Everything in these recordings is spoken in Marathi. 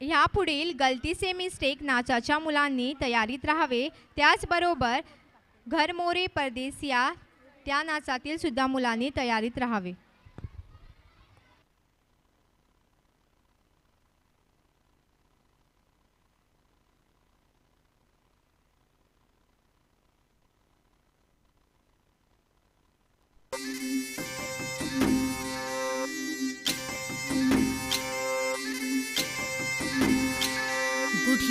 ह्यापुढील गलतीचे मिस्टेक नाचाच्या मुलांनी तयारीत राहावे. त्याचबरोबर घरमोरे परदेस या त्या नाचातील सुद्धा मुलांनी तयारीत राहावे.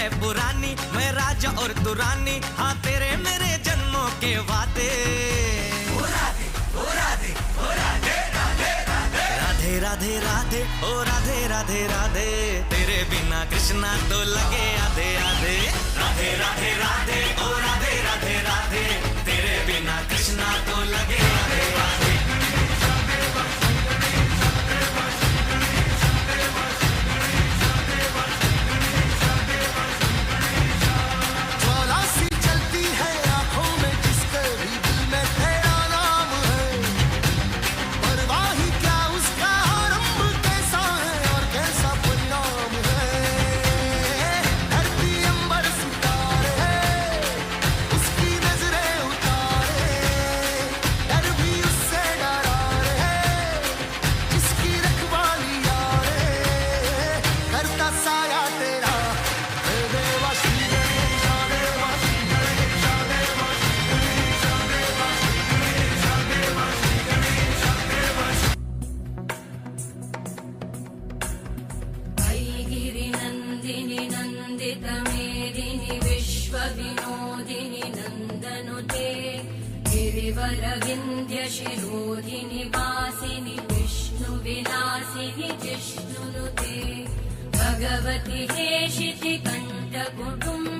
है पुरानी मैं राजा और दुरानी। हाँ तेरे मेरे जन्मों के वादे। राधे राधे राधे। राधे राधे राधे ओ राधे राधे राधे। तेरे बिना कृष्णा तो लगे आधे आधे। राधे राधे राधे ओ राधे राधे राधे। तेरे बिना कृष्णा तो लगे आधे आधे। विन्ध्यशिरोधिनि वासिनि जिष्णुनुते। भगवति हे शितिकण्ठकुटुम्ब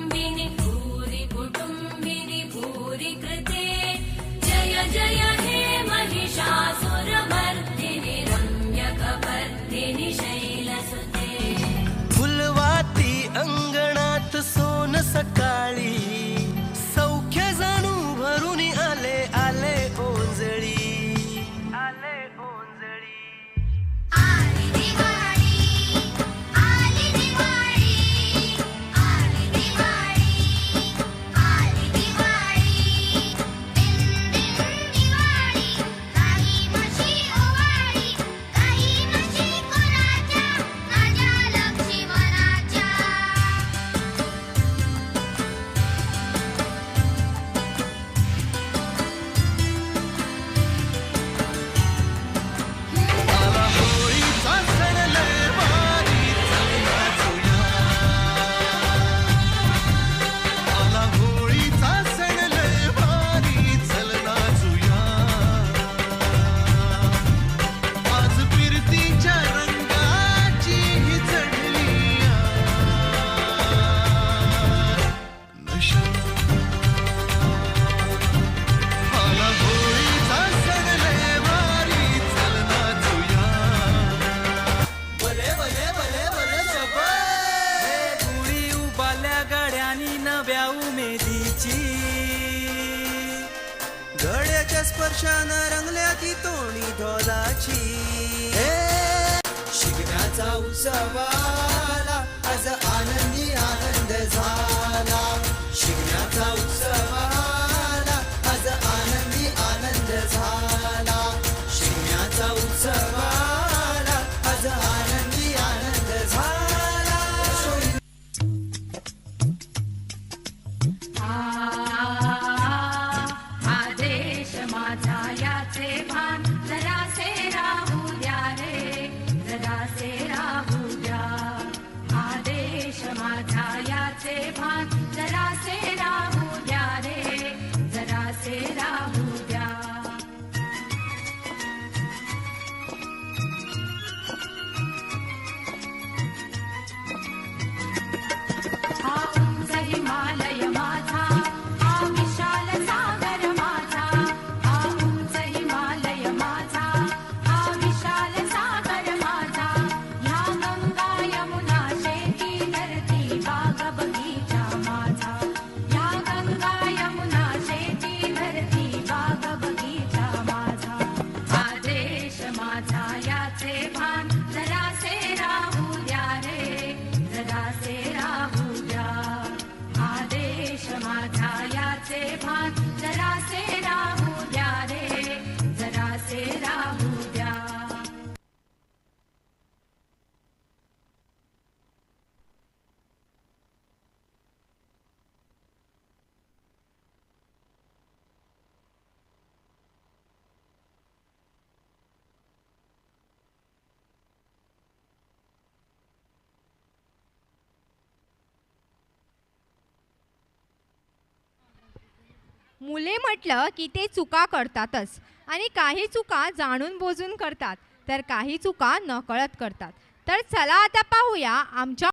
स्पर्शान रंगल्या ती तोणी धोलाची शिगण्याचा उत्सवाला आज आनंदी आनंद झाला. शिगण्याचा या जरासे मुले म्हटलं की ते चुका करतातच आणि काही चुका जाणून बोजून करतात तर काही चुका नकळत करतात. तर चला आता पाहूया आमच्या